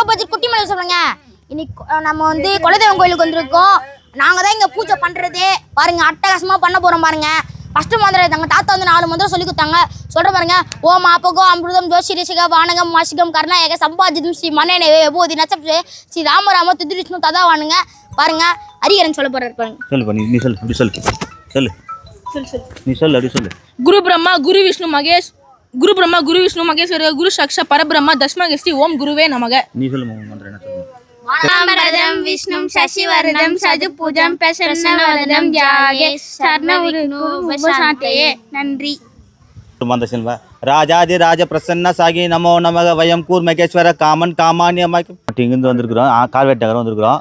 Low budget குட்டி மலை சொல்லுங்க. இன்னைக்கு நம்ம வந்து குலதெய்வம் கோயிலுக்கு வந்திருக்கோம். நாங்க தான் இங்க பூஜை பண்றது. பாருங்க அட்டகாசமா பண்ண போறோம் பாருங்க. ஃபர்ஸ்ட் மந்திரம் எங்க தாத்தா வந்து நாலு மந்திரம் சொல்லி கொடுத்தாங்க. சொல்ற பாருங்க ஓம் ஆப்பகோ அமிர்தம் ஜோஷி ரிஷிகா வானகம் வாசிகம் கர்நாயக சம்பாஜிதம் ஸ்ரீ மன்னனே போதி நச்சப் ஸ்ரீ ராமராம துதிரிஷ்ணு ததா வானுங்க. பாருங்க ஹரிகரன் சொல்ல போறாரு பாருங்க. சொல்லுப்பா நீ நீ சொல்லு அப்படி சொல்லு சொல்லு. நீ சொல்லு அப்படி சொல்லு. குரு பிரம்மா குரு விஷ்ணு மகேஷ் குரு பிரம்மா குரு விஷ்ணு மகேஸ்வர குரு சக்ஷ பரபிரம்மா தஸ்மகஸ்தி ஓம் குருவே நமக. நீ சொல்லு மந்திரம் என்ன சொல்லு? வாமரதம் விஷ்ணும் சசிவரதம் சதுபூஜம் பிரசன்னவரதம் தியாகே சர்ணவுசாந்தே நன்றி. மந்த செல்வா ராஜாதி ராஜ பிரசன்ன சாகி நமோ நமக வயம் கூர் மகேஸ்வர காமன் காமானியமாக்கி இங்கேருந்து வந்திருக்கிறோம் ஆ, நகரம் வந்திருக்கிறோம்.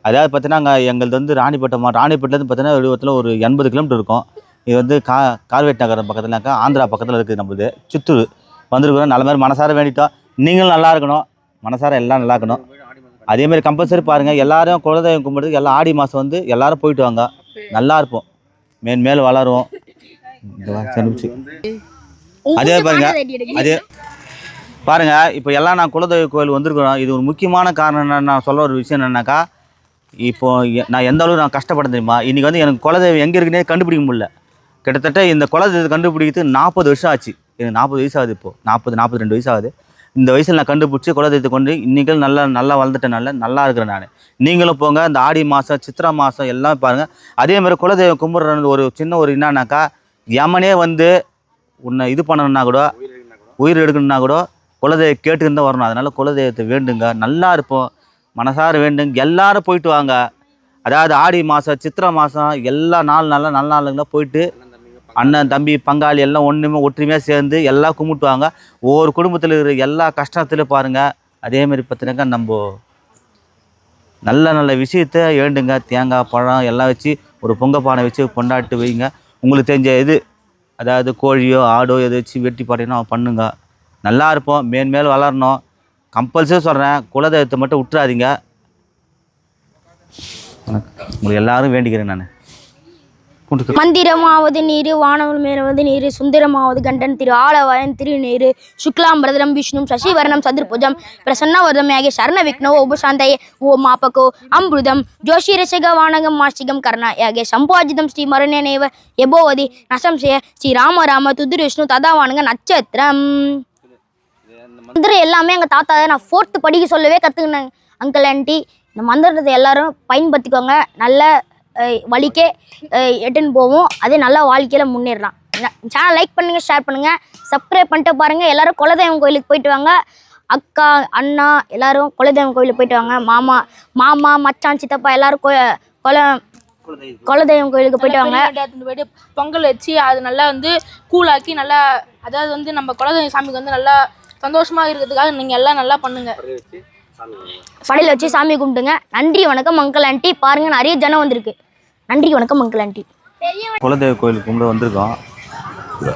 அதாவது பார்த்தீங்கன்னா அங்கே எங்களது வந்து ராணிப்பட்டம் மா- ராணிப்பட்டிலேருந்து பார்த்தீங்கன்னா ஒரு எண்பது கிலோமீட்டர் இருக்கும். இது வந்து கா கால்வெட்டு நகரம் பக்கத்துலனாக்கா ஆந்திரா பக்கத்தில் இருக்குது நம்மளுது. சித்தூர் வந்திருக்கிறோம். நல்ல மாதிரி மனசார வேண்டிட்டோம். நீங்களும் நல்லா இருக்கணும். மனசார எல்லாம் நல்லா இருக்கணும். அதே மாதிரி கம்பல்சரி பாருங்கள் எல்லாரும் குலதெய்வம் கும்பிடுறதுக்கு எல்லாம் ஆடி மாதம் வந்து எல்லாரும் போயிட்டு வாங்க. நல்லா இருப்போம். மேல் மேல் வளருவோம். அதே பாருங்க. அதே பாருங்க. இப்போ எல்லாம் நான் குலதெய்வ கோயில் வந்திருக்கிறோம். இது ஒரு முக்கியமான காரணம் என்ன நான் சொல்ல ஒரு விஷயம் என்னன்னாக்கா இப்போ நான் எந்த அளவுக்கு நான் கஷ்டப்பட்டேன் தெரியுமா? இன்றைக்கி வந்து எனக்கு குலதெய்வம் எங்கே இருக்குன்னே கண்டுபிடிக்க முடியல. கிட்டத்தட்ட இந்த குலதெய்வத்தை கண்டுபிடிக்கிறது நாற்பது வருஷம் ஆச்சு. எனக்கு நாற்பது வயசு ஆகுது இப்போது நாற்பது நாற்பத்தி ரெண்டு வயசு ஆகுது இந்த வயசில் நான் கண்டுபிடிச்சி குலதெய்வத்தை கொண்டு இன்றைக்கும் நல்லா நல்லா வளர்ந்துட்டனால நல்லா இருக்கிறேன் நான். நீங்களும் போங்க. இந்த ஆடி மாதம் சித்திரை மாதம் எல்லாம் பாருங்கள் அதே மாதிரி குலதெய்வம் கும்பிட்றது ஒரு சின்ன ஒரு என்னன்னாக்கா யமனே வந்து உன்னை இது பண்ணணுன்னா கூட உயிர் எடுக்கணும்னா கூட குலதெய்வம் கேட்டுக்கிட்டு தான் வரணும். அதனால் குலதெய்வத்தை வேண்டுங்க. நல்லா இருப்போம். மனசார வேண்டுங்க. எல்லாரும் போயிட்டு வாங்க. அதாவது ஆடி மாதம் சித்திரை மாதம் எல்லா நாள் நல்லா நல்ல நாளுங்களா போயிட்டு அண்ணன் தம்பி பங்காளி எல்லாம் ஒன்றுமே ஒற்றுமையாக சேர்ந்து எல்லாம் கும்பிட்டுவாங்க. ஒவ்வொரு குடும்பத்தில் இருக்கிற எல்லா கஷ்டத்துலையும் பாருங்கள் அதேமாரி பார்த்தினாக்கா நம்ம நல்ல நல்ல விஷயத்த ஏண்டுங்க தேங்காய் பழம் எல்லாம் வச்சு ஒரு பொங்க பானை வச்சு கொண்டாட்டு வைங்க. உங்களுக்கு தெரிஞ்ச இது அதாவது கோழியோ ஆடோ எதை வச்சு வெட்டி பாட்டினா பண்ணுங்க. நல்லா இருப்போம். மேன்மேல் வளரணும். கம்பல்சரி சொல்கிறேன் குலதெய்வத்தை மட்டும் விட்டுறாதீங்க. உங்களுக்கு எல்லோரும் வேண்டிக்கிறேன் நான். மந்திரமாவது நீரு வானவல் மேலவது நீரு சுந்தரமாவது கண்டன் திரு ஆலவாயன் திருநீரு சுக்லாம்பரதம் விஷ்ணு சசிவரணம் சதுர்புஜம் பிரசன்னவர்தம் ஆகிய சரண விக்னோ உபசாந்தய ஓ மாப்பகோ அம்புதம் ஜோஷிரசக வானகம் மாசிகம் கர்ணா ஆகிய சம்பாஜிதம் ஸ்ரீ மருணேனேவ எபோவதி நசம்சய ஸ்ரீ ராம ராம துதிர் விஷ்ணு ததாவானுங்க நட்சத்திரம். மந்திரம் எல்லாமே எங்கள் தாத்தா தான். நான் ஃபோர்த்து படிக்க சொல்லவே கற்றுக்கினேன் அங்கிள் ஆண்டி இந்த மந்திரத்தை எல்லாரும் பயன்படுத்திக்கோங்க. நல்ல வழிக்கே எட்டுன்னு போவோம். அதே நல்லா வாழ்க்கையில் முன்னேறலாம். சேனல் லைக் பண்ணுங்கள் ஷேர் பண்ணுங்கள் சப்ஸ்கிரைப் பண்ணிட்டு பாருங்கள் எல்லாரும் குலதெய்வம் கோயிலுக்கு போயிட்டு வாங்க. அக்கா அண்ணா எல்லாரும் குலதெய்வம் கோயிலுக்கு போயிட்டு வாங்க. மாமா மாமா மச்சான் சித்தப்பா எல்லாரும் கோ குல குலதெய்வம் கோயிலுக்கு போயிட்டு வாங்க. பொங்கல் வச்சு அது நல்லா வந்து கூலாக்கி நல்லா அதாவது வந்து நம்ம குலதெய்வ சாமிக்கு வந்து நல்லா சந்தோஷமா இருக்கிறதுக்காக நீங்க எல்லாம் நல்லா பண்ணுங்க. படையில் வச்சு சாமி கும்பிட்டுங்க நன்றி வணக்கம் அங்கிள் ஆண்டி பாருங்க நிறைய ஜனம் வந்திருக்கு. நன்றி வணக்கம் அங்கிள் ஆண்டி குலதெய்வ கோயிலுக்கு கும்பிட வந்திருக்கோம்.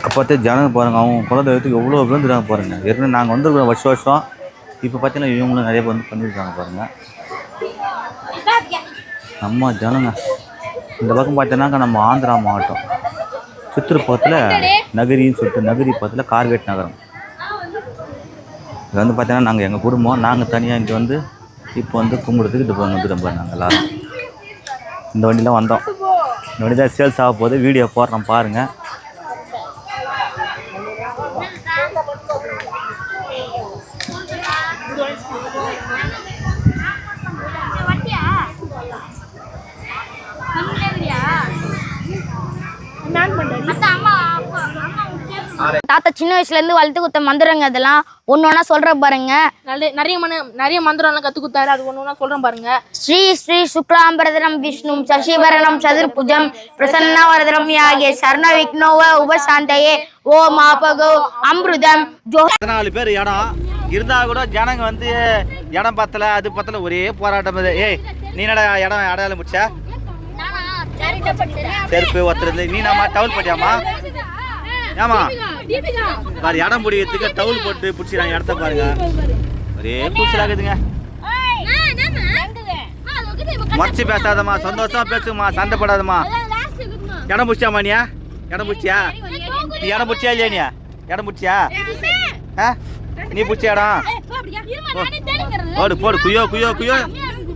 அப்போத்தே ஜனம் பாருங்க அவங்க குலதெய்வத்துக்கு எவ்வளோ பேருந்துறாங்க பாருங்க. ஏற்கனவே நாங்கள் வந்துருக்கோம் வருஷம் வருஷம். இப்போ பார்த்தீங்கன்னா இவங்களும் நிறைய பேர் வந்து பண்ணியிருக்காங்க பாருங்க. நம்ம ஜனங்க. இந்த பக்கம் பார்த்தீங்கன்னாக்கா நம்ம ஆந்திரா மாவட்டம். சித்தூர் பக்கத்தில் நகரின்னு சொல்லிட்டு நகரி பக்கத்தில் கார்வேட் நகரம். இது வந்து பார்த்தீங்கன்னா நாங்கள் எங்கள் குடும்பம். நாங்கள் தனியாக இங்கே வந்து இப்போ வந்து கும்பிடுறதுக்கு இது வந்துட்டோம் பாருங்க நாங்கள் எல்லாரும். இந்த வண்டியில் வந்தோம். இந்த வண்டி தான் சேல்ஸ் ஆக போகுது. வீடியோ போடுறோம் பாருங்கள் தாத்தா சின்ன வயசுல இருந்து வளர்த்து கொடுத்த மந்திரங்க அதெல்லாம் ஒன்று ஒன்றா சொல்ற பாருங்க. நல்ல நிறைய மன நிறைய மந்திரம்லாம் கத்து கொடுத்தாரு. அது ஒன்று ஒன்றா சொல்றேன் பாருங்க. ஸ்ரீ ஸ்ரீ சுக்லாம்பரதனம் விஷ்ணு சசிவரணம் சதுர்புஜம் பிரசன்னவரதனம் யாகிய சரண விக்னோவ உபசாந்தயே ஓ மாபகோ அம்ருதம் ஜோ பதினாலு பேர் இடம். இருந்தால் கூட ஜனங்க வந்து இடம் பத்தல அது பத்தல ஒரே போராட்டம். ஏய் நீ என்னடா இடம் அடையாளம் முடிச்சா செருப்பு ஒத்துறது நீ நாமா டவுல் போட்டியாமா ஏமா வேறு இடம் பிடிக்கிறதுக்கு டவுல் போட்டு பிடிச்சிக்கிறாங்க இடத்த பாருங்க. ஒரே கூச்சலாகுதுங்க மறைச்சு பேசாதம்மா சந்தோஷமா பேசுமா சண்டை போடாதம்மா இடம் பிடிச்சாமா நீ? இடம் பிடிச்சியா? நீ இடம் பிடிச்சியா? இல்லையா நீ? இடம் பிடிச்சியா? ஆ? நீ பிடிச்ச இடம்? போடு போடு குயோ குயோ குயோ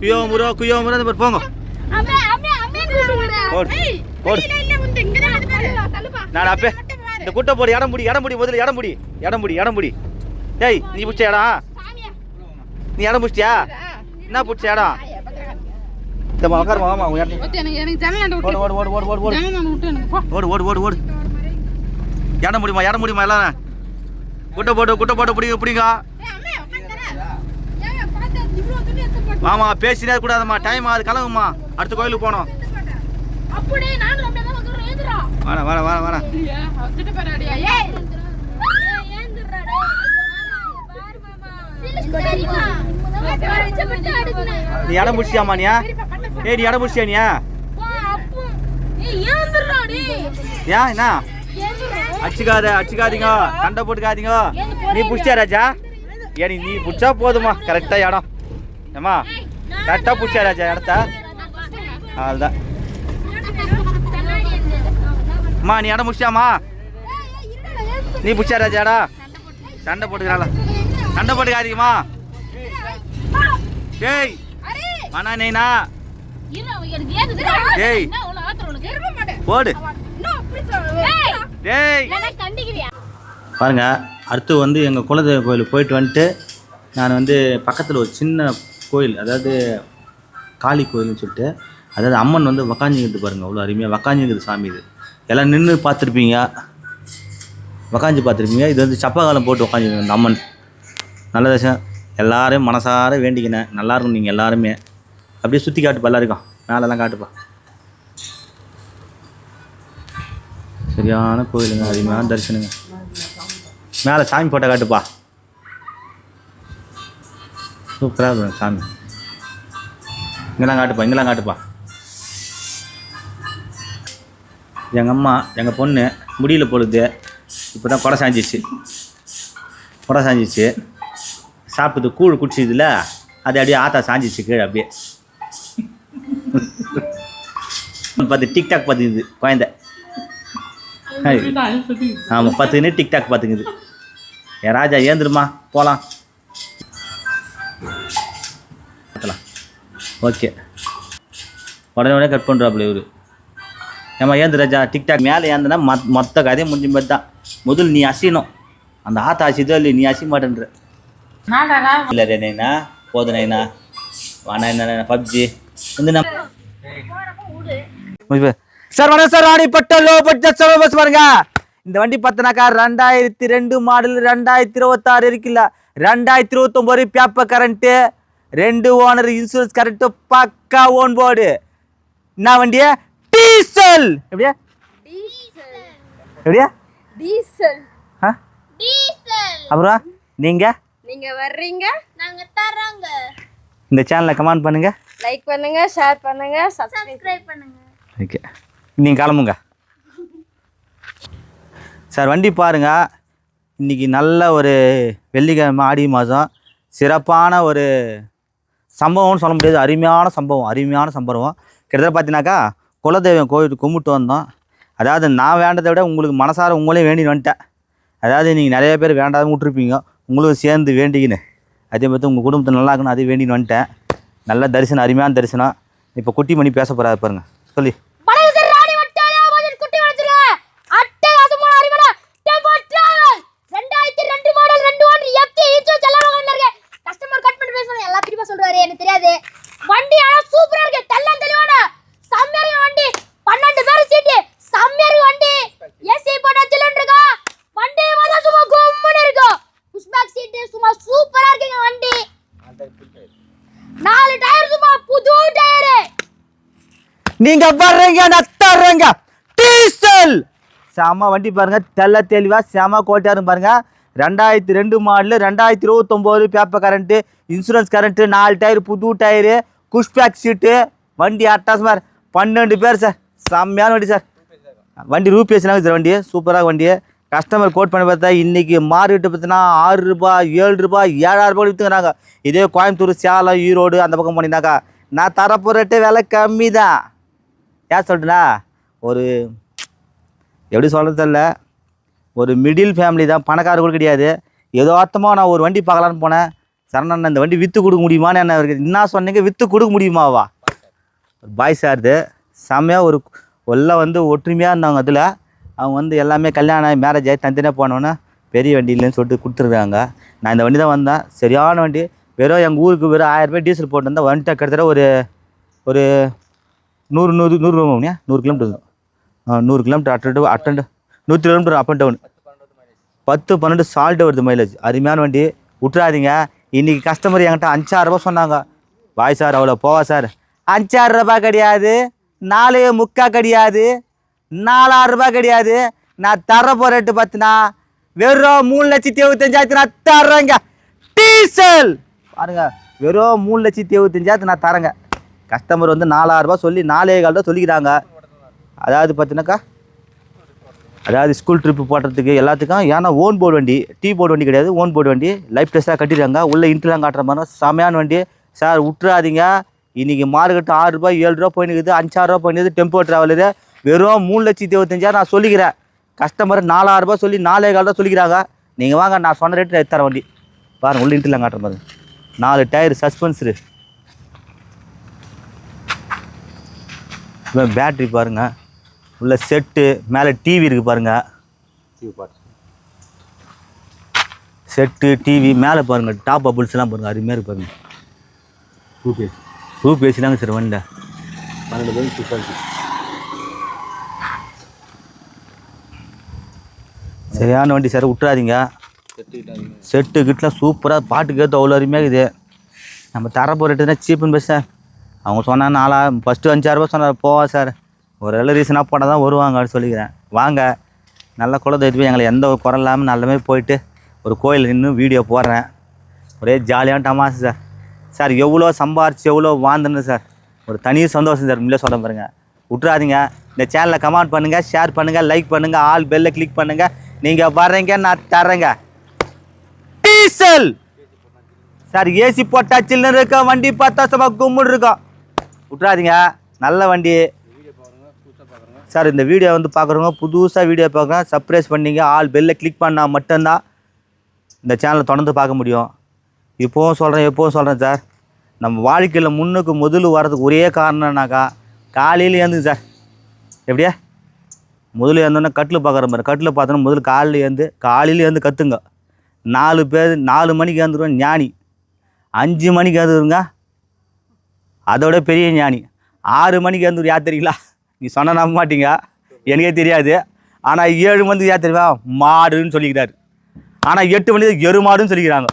குயோ முரோ குயோ முரோ இந்த மாதிரி போங்க. போடு போடு. நான் அப்பே. இந்த குட்டை போடு இடம் முடி இடம் முடி முதல்ல இடம் முடி இடம் முடி இடம் முடி டேய் நீ பிடிச்ச இடம்? நீ இடம் பிடிச்சியா என்ன பிடிச்ச இடம்? இந்த உட்காரு மாமா ஓடு ஓடு ஓடு ஓடு ஓடு ஓடு. ஓடு ஓடு ஓடு ஓடு. இடம் முடியுமா இடம் முடியுமா எல்லாம் குட்டை போட்டு குட்டை போட்டு பிடிங்க. பிடிங்க மாமா பேசினே கூடாதம்மா டைம் ஆகுது கிளம்புமா அடுத்த கோயிலுக்கு அப்படியே நானும் அப்படியே தான் வந்துடுறேன் வேணாம் வந்துட்டு பாருடியா ஏய் நீ இடம் முடிச்சியாமா நீயா ஏய் நீ இடம் முடிச்சியா நீயா? ஏன் என்ன? அடிச்சுக்காத அடிச்சுக்காதீங்க. சண்டை போட்டுக்காதீங்க. நீ பிடிச்சியா ராஜா? ஏன் நீ பிடிச்சா போதுமா கரெக்டாக இடம். ஏமா கரெக்டாக பிடிச்சியா ராஜா இடத்த? அதுதான் அம்மா நீ இடம் முடிச்சாமா நீ பிடிச்சா ராஜா சண்டை போட்டுக்கிறாளா? சண்டை போட்டுக்காதீங்கம்மா. டேய் மனா நைனா? டேய் போடு. டேய். பாருங்க அடுத்து வந்து எங்கள் குலதெய்வ கோயிலுக்கு போயிட்டு வந்துட்டு நான் வந்து பக்கத்தில் ஒரு சின்ன கோயில் அதாவது காளி கோயில்னு சொல்லிட்டு அதாவது அம்மன் வந்து உக்காஞ்சிக்கிறது பாருங்க அவ்வளோ அருமையாக உக்காஞ்சிக்கிறது சாமி இது. எல்லாம் நின்று பார்த்துருப்பீங்க. உக்காஞ்சி பார்த்துருப்பீங்க. இது வந்து சப்பகாலம் போட்டு உக்காஞ்சிங்க இந்த அம்மன். நல்ல தசம் எல்லாரையும் மனசார வேண்டிக்கினேன். நல்லா இருக்கும் நீங்கள் எல்லாருமே. அப்படியே சுற்றி காட்டுப்பா எல்லாருக்கும். மேலெல்லாம் காட்டுப்பா. சரியான கோயிலுங்க அதிகமாக தரிசனங்க. மேலே சாமி போட்டோ காட்டுப்பா. சூப்பராக இருக்கும் சாமி. இங்கெல்லாம் காட்டுப்பா இங்கெல்லாம் காட்டுப்பா. எங்கள் அம்மா எங்கள் பொண்ணு முடியல பொழுது இப்போ தான் கொடை சாஞ்சிச்சு. கொடை சாஞ்சிச்சு. சாப்பிட்டு கூழ் குடிச்சதுல அது அப்படியே ஆத்தா சாஞ்சிச்சு கீழே அப்படியே. பார்த்து டிக்டாக் பார்த்துக்குது குழந்தை. ஆமாம் பார்த்துக்கின்னு டிக்டாக் பார்த்துக்குது. ஏ ராஜா ஏந்திருமா போகலாம் ஓகே. உடனே உடனே கட் பண்ணுறாப்புல இவரு. ஏம்மா ஏந்து ராஜா டிக்டாக் மேலே ஏந்துனா மொத் மொத்த கதையும் முடிஞ்ச மாதிரி தான். முதல் நீ அசியணும். அந்த ஆத்தா அசிதோ இல்லை நீ அசிய மாட்டேன்ற. இல்லை ரே நைனா போதும் நைனா வாணா என்ன பப்ஜி. வந்து நம்ம சார் வணக்கம் சார். ராணிப்பட்ட லோ பட்ஜெட் சர்வ பஸ் பாருங்க. இந்த வண்டி பார்த்தினாக்கா ரெண்டாயிரத்தி ரெண்டு மாடல் ரெண்டாயிரத்தி இருபத்தாறு இருக்குல்ல. ரெண்டாயிரத்தி இருபத்தொம்போது பேப்ப கரண்ட்டு. ரெண்டு ஓனர் இன்சூரன்ஸ் கரண்ட்டு பக்கா ஓன் போர்டு என்ன வண்டியா டீசல். எப்படியா? எப்படியா? டீசல். ஆ? அப்புறம் நீங்கள் நீங்க? வர்றீங்க? நாங்க தர்றோங்க. இந்த சேனலை கமெண்ட் பண்ணுங்க. லைக் பண்ணுங்க ஷேர் பண்ணுங்க சப்ஸ்கிரைப் பண்ணுங்க. ஓகே நீங்கள் கிளம்புங்க. சார் வண்டி பாருங்க. இன்றைக்கி நல்ல ஒரு வெள்ளிக்கிழமை ஆடி மாதம். சிறப்பான ஒரு சம்பவம்னு சொல்ல முடியாது. அருமையான சம்பவம் அருமையான சம்பவம். கிட்டத்தட்ட பார்த்தீங்கன்னாக்கா குலதெய்வம் கோயில் கும்பிட்டு வந்தோம். அதாவது நான் வேண்டதை விட உங்களுக்கு மனசார உங்களையும் வேண்டி வந்துட்டேன். அதாவது நீங்கள் நிறைய பேர் வேண்டாத விட்டுருப்பீங்க. உங்களும் சேர்ந்து வேண்டிக்கின்னு. அதே மாதிரி உங்கள் குடும்பத்தை நல்லா இருக்கணும் அது வேண்டின்னு வந்துட்டேன். நல்ல தரிசனம் அருமையான தரிசனம். இப்போ குட்டி மணி பேச போகிறாரு பாருங்கள் சொல்லி படகு சார் ராணி வட்டாரா பட்ஜெட் குட்டி வச்சிருக்க அட்டகாசமான அறிமுக டெம்போ டிராவல் ரெண்டாயிரத்தி ரெண்டு மாடல் ரெண்டு ஒன்று எஃப்டி ஈச்சோ செல்லவங்க இருக்கு கஸ்டமர் கட் பண்ணி பேசுவாங்க எல்லா பிரிப்பா சொல்றாரு எனக்கு தெரியாது வண்டி ஆனா சூப்பரா இருக்கு தெல்லம் தெளிவான செம்மையா இருக்கு வண்டி பன்னெண்டு பேர் சீட்டு செம்மையா இருக்கு வண்டி ஏசி போட்டா சில்லுன்னு இருக்கா வண்டி பார்த்தா சும்மா கும்முன்னு இருக்கும் புஷ் பேக் சீட்டு சும்மா சூப்பரா இருக்குங்க வண்டி நாலு டயர் சும்மா புது டயரு நீங்க நான் தர்றேங்க. டீசல். செம வண்டி பாருங்க தெல்ல தெளிவா செம கோட்டாரும் பாருங்க. ரெண்டாயிரத்தி ரெண்டு மாடலு ரெண்டாயிரத்தி இருபத்தொம்போது பேப்பர் கரண்ட்டு இன்சூரன்ஸ் கரண்ட்டு நாலு டயர் புது டயரு குஷ்பேக் சீட்டு வண்டி அட்டாஸ் இருக்கு. பன்னெண்டு பேர் சார் செம்மையான வண்டி சார் வண்டி ரூபிஎஸ்னாங்க சார் வண்டி. சூப்பராக வண்டி. கஸ்டமர் கோட் பண்ணி பார்த்தா இன்றைக்கி மார்க்கெட்டு பார்த்தீங்கன்னா ஆறு ரூபாய் ஏழு ரூபாய் ஏழாயிரம் ரூபாய் விற்றுக்கிறாங்க இதே கோயம்புத்தூர் சேலம் ஈரோடு அந்த பக்கம் போனீங்கன்னாக்கா நான் தரப்போ ரேட்டு விலை கம்மி தான் ஏன் சொல்லிட்டேன்னா ஒரு எப்படி சொல்கிறது தெரியல. ஒரு மிடில் ஃபேமிலி தான் பணக்காரர் கூட கிடையாது. ஏதோ அர்த்தமாக நான் ஒரு வண்டி பார்க்கலான்னு போனேன். சரணண்ணா இந்த வண்டி விற்று கொடுக்க முடியுமான்னு என்ன இருக்குது என்ன சொன்னீங்க? விற்று கொடுக்க முடியுமாவா? ஒரு பாய் சார்து செம்மையாக ஒரு எல்லாம் வந்து ஒற்றுமையாக இருந்தாங்க அதில். அவங்க வந்து எல்லாமே கல்யாணம் மேரேஜ் ஆகி தனித்தனியாக போனோன்னே பெரிய வண்டியிலன்னு சொல்லிட்டு கொடுத்துருக்காங்க. நான் இந்த வண்டி தான் வந்தேன். சரியான வண்டி. வெறும் எங்கள் ஊருக்கு வெறும் ஆயிரம் ரூபாய் டீசல் போட்டு வந்தால் வண்டி கிட்டத்தட்ட ஒரு ஒரு நூறு நூறு நூறு ரூபாய்யா நூறு கிலோமீட்டர் ஆ, நூறு கிலோமீட்டர் அட்டன் அட்டன் நூற்றி கிலோமீட்டர் அப் அண்ட் டவுன் பத்து பன்னெண்டு சால்ட் வருது மைலேஜ் அருமையான வண்டி. விட்றாதீங்க இன்றைக்கி கஸ்டமர் என்கிட்ட அஞ்சாறுரூபா சொன்னாங்க. வாய் சார் அவ்வளோ போவா சார். அஞ்சாயிரம் கிடையாது. நாலு முக்கா கிடையாது. நாலாயிரரூபா கிடையாது. நான் தர போகிற ரேட்டு பார்த்தினா வெறும் மூணு லட்சத்தி எழுபத்தஞ்சாயிரத்து நான் தர்றேங்க. டீசல்! பாருங்க. வெறும் மூணு லட்சத்தி எழுபத்தஞ்சாயிரத்து நான் தரேங்க கஸ்டமர் வந்து நாலாயிரரூபா சொல்லி நாலே கால் தான் சொல்லிக்கிறாங்க. அதாவது பார்த்தீங்கன்னாக்கா அதாவது ஸ்கூல் ட்ரிப்பு போடுறதுக்கு எல்லாத்துக்கும் ஏன்னா ஓன் போர்டு வண்டி டீ போர்டு வண்டி கிடையாது ஓன் போர்டு வண்டி லைஃப் டெஸ்ட்டாக கட்டிடுறாங்க. உள்ளே இன்ட்ரெலாம் காட்டுற மாதிரி செமையான வண்டி. சார் விட்டுறாதீங்க இன்றைக்கி மார்க்கெட்டு ஆறுரூபா ஏழு ரூபா போயினுக்குது அஞ்சாறுரூபா போயினுக்குது டெம்போ ட்ராவலரு வெறும் மூணு லட்சத்தி இருபத்தஞ்சாயிரம் நான் சொல்லிக்கிறேன். கஸ்டமர் நாலாயிரரூபா சொல்லி நாலே கால் தான் சொல்லிக்கிறாங்க. நீங்கள் வாங்க நான் சொன்ன ரேட்டு எடுத்து தரேன் வண்டி. பாருங்கள் உள்ள இன்ட்ரெலாம் காட்டுற மாதிரி. நாலு டயர் சஸ்பென்ஸரு பேட்ரி பாருங்க. உள்ள செட்டு மேலே டிவி இருக்கு பாருங்க. செட்டு டிவி மேலே பாருங்க டாப் பபுள்ஸ்லாம் பாருங்க அருமையாக இருக்கு பாருங்க. டூ பேசினாங்க சார் வண்டி சரியான வண்டி சார் விட்டுறாதீங்க. செட்டு கிட்டலாம் சூப்பராக பாட்டுக்கு ஏற்ற அவ்வளோ அருமையாக இருக்குது. நம்ம தர போகிற ரேட்டு தான் சீப்புன்னு பேச அவங்க சொன்னால் நாலா ஃபஸ்ட்டு அஞ்சாயிரரூபா சொன்னார் போவா சார். ஒரு நல்ல ரீசனாக போனால் தான் வருவாங்க அப்படின்னு சொல்லிக்கிறேன். வாங்க. நல்ல குலதெய்வம் போய் எங்களை எந்த ஒரு குறை இல்லாமல் நல்லமே போயிட்டு ஒரு கோயில் நின்று வீடியோ போடுறேன். ஒரே ஜாலியான டமாசு சார். சார் எவ்வளோ சம்பாரிச்சு எவ்வளோ வாழ்ந்துன்னு சார். ஒரு தனி சந்தோஷம் சார் முன்னே சொல்ல பாருங்க. விட்றாதீங்க இந்த சேனலை கமெண்ட் பண்ணுங்கள் ஷேர் பண்ணுங்கள் லைக் பண்ணுங்கள் ஆல் பெல்லை கிளிக் பண்ணுங்கள் நீங்கள் வர்றீங்க நான் தர்றேங்க. டீசல் சார் ஏசி போட்டா சில்லுன்னு வண்டி பார்த்தா சும்மா கும்பிட்ருக்கோம் விட்றாதீங்க நல்ல வண்டி. சார் இந்த வீடியோ வந்து பார்க்குறவங்க புதுசாக வீடியோ பார்க்குறோம் சப்ரைஸ் பண்ணிங்க. ஆல் பெல்லை கிளிக் பண்ணால் மட்டும்தான் இந்த சேனலை தொடர்ந்து பார்க்க முடியும். இப்போவும் சொல்கிறேன் எப்போவும் சொல்கிறேன் சார். நம்ம வாழ்க்கையில் முன்னுக்கு முதல் வர்றதுக்கு ஒரே காரணம்னாக்கா காலையில் ஏந்துங்க சார். எப்படியா? முதல்ல ஏந்தோன்னா கட்டில் பார்க்குற மாதிரி கட்டில் பார்த்தோன்னா முதல்ல காலையில் ஏந்து காலையில் ஏந்து கற்றுங்க நாலு பேர் நாலு மணிக்கு ஏந்துருவேன் ஞானி. அஞ்சு மணிக்கு ஏந்துருங்க அதோட பெரிய ஞானி. ஆறு மணிக்கு வந்து யார் தெரியுங்களா நீ சொன்ன நம்ப மாட்டீங்க. எனக்கே தெரியாது. ஆனால் ஏழு மணிக்கு யாத்திரிவா? மாடுன்னு சொல்லிக்கிறாரு. ஆனால் எட்டு மணிக்கு எருமாடுன்னு சொல்லிக்கிறாங்க.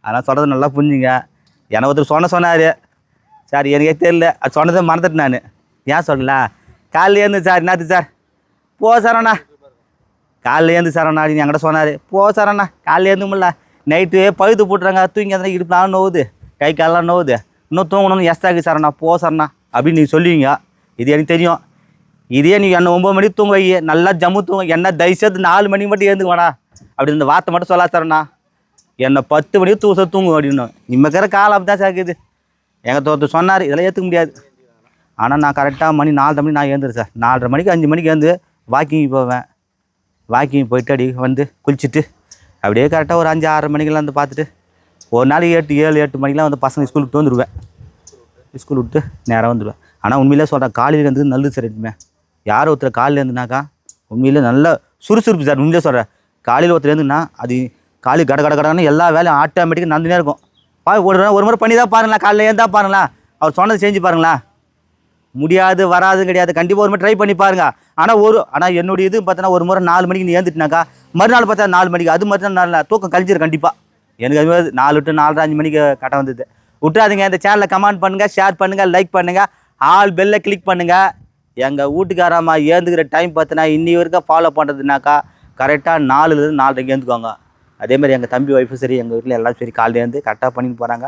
அதெல்லாம் சொல்கிறது நல்லா புரிஞ்சுங்க. எனக்கு ஒருத்தர் சொன்ன சொன்னார். சார் எனக்கே தெரியல. அது சொன்னதை மறந்துட்டேன் நான். ஏன் சொல்லல காலையில் ஏந்து சார் என்னது சார்? போ சார் அண்ணா. காலைல ஏந்து சார் அண்ணா அப்படின்னு என்கிட்ட சொன்னார். போ சார் அண்ணா. காலைல முடியல. நைட்டு பழுத்து போட்டுறாங்க. தூங்கி அந்த இடுப்புலாம் நோவுது. கை காலெலாம் நோவுது. இன்னும் தூங்கணும்னு எஸ்தாக்கு சார் போ சார்ண்ணா அப்படின்னு நீங்கள் சொல்லுவீங்க. இது எனக்கு தெரியும். இதே நீ என்ன ஒம்பது மணிக்கு தூங்க வை நல்லா ஜம்மு தூங்க என்ன தயவுசெய்து நாலு மணிக்கு மட்டும் ஏந்துக்கு வேணா அப்படி இந்த வார்த்தை மட்டும் சொல்லா சார்ண்ணா என்னை பத்து மணிக்கு தூச தூங்கும் அப்படின்னு. இம்மக்கிற காலம் அப்படி தான் சாக்குது எங்கள் ஒருத்தர் சொன்னார் இதெல்லாம் ஏற்றுக்க முடியாது. ஆனால் நான் கரெக்டாக மணி நாலரை மணி நான் ஏந்துரு சார் நாலரை மணிக்கு அஞ்சு மணிக்கு ஏந்து வாக்கிங் போவேன். வாக்கிங் போயிட்டு அடி வந்து குளிச்சுட்டு அப்படியே கரெக்டாக ஒரு அஞ்சு ஆறு மணிக்கெல்லாம் வந்து பார்த்துட்டு ஒரு நாளைக்கு எட்டு ஏழு எட்டு மணிக்கெலாம் வந்து பசங்க ஸ்கூல் விட்டு வந்துடுவேன் ஸ்கூல் விட்டு நேராக வந்துடுவேன் ஆனால் உண்மையிலே சொல்கிறேன் காலையில் இருந்து நல்லது சார் எட்டுமே யார் ஒருத்தர் காலையில் இருந்துனாக்கா உண்மையிலே நல்ல சுறுசுறுப்பு சார். உண்மையிலே சொல்கிறேன் காலையில் ஒருத்தர் இருந்துன்னா அது காலி கட கட கடன்னு எல்லா வேலையும் ஆட்டோமேட்டிக்காக நடந்துனே இருக்கும். பா ஒரு ஒரு முறை பண்ணி தான் பாருங்களேன் காலையில் ஏந்தா பாருங்களேன். அவர் சொன்னதை செஞ்சு பாருங்களேன். முடியாது வராது கிடையாது. கண்டிப்பாக ஒரு முறை ட்ரை பண்ணி பாருங்கள் ஆனால் ஒரு ஆனால் என்னுடைய இது பார்த்தோன்னா ஒரு முறை நாலு மணிக்கு நீ ஏந்துட்டினாக்கா மறுநாள் பார்த்தா நாலு மணிக்கு அது மறுநாள் நாளில் தூக்கம் கழிச்சிரு கண்டிப்பாக எனக்கு அது மாதிரி நாலு டு நாலரை அஞ்சு மணிக்கு கட்டம் வந்தது. விட்டுறாதீங்க இந்த சேனலை கமெண்ட் பண்ணுங்கள் ஷேர் பண்ணுங்கள் லைக் பண்ணுங்கள் ஆல் பெல்லை கிளிக் பண்ணுங்கள் எங்கள் வீட்டுக்காரம்மா ஏந்துக்கிற டைம் பார்த்தினா இன்னி வரைக்கும் ஃபாலோ பண்ணுறதுனாக்கா கரெக்டாக நாலுலேருந்து நாலரைக்கு ஏந்துக்குவாங்க. அதே மாதிரி எங்கள் தம்பி ஒய்ஃபும் சரி எங்கள் வீட்டில் எல்லாம் சரி காலையில் ஏந்து கரெக்டாக பண்ணிட்டு போகிறாங்க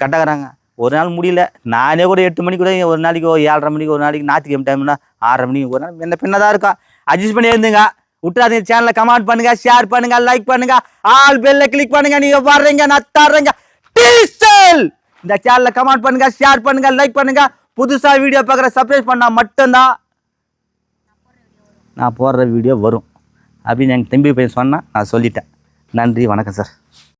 கரெக்டாகிறாங்க ஒரு நாள் முடியல. நானே கூட எட்டு மணிக்கு கூட ஒரு நாளைக்கு ஏழரை மணிக்கு ஒரு நாளைக்கு ஞாயிற்றுக்கிழமை டைம்னா ஆறரை மணிக்கு ஒரு நாள் என்ன பின்னதாக இருக்கா? அட்ஜஸ்ட் பண்ணி இருந்துங்க விட்டுறாதீங்க சேனலை கமெண்ட் பண்ணுங்க ஷேர் பண்ணுங்க லைக் பண்ணுங்க ஆல் பெல்ல கிளிக் பண்ணுங்க நீங்க வர்றீங்க நான் தர்றேங்க. டீசல் இந்த சேனலை கமெண்ட் பண்ணுங்க ஷேர் பண்ணுங்க லைக் பண்ணுங்க. புதுசா வீடியோ பார்க்குற சப்ஸ்கிரைப் பண்ணா மட்டும்தான் நான் போடுற வீடியோ வரும். அப்படின்னு எங்கள் தம்பி பையன் சொன்னால் நான் சொல்லிட்டேன். நன்றி வணக்கம் சார்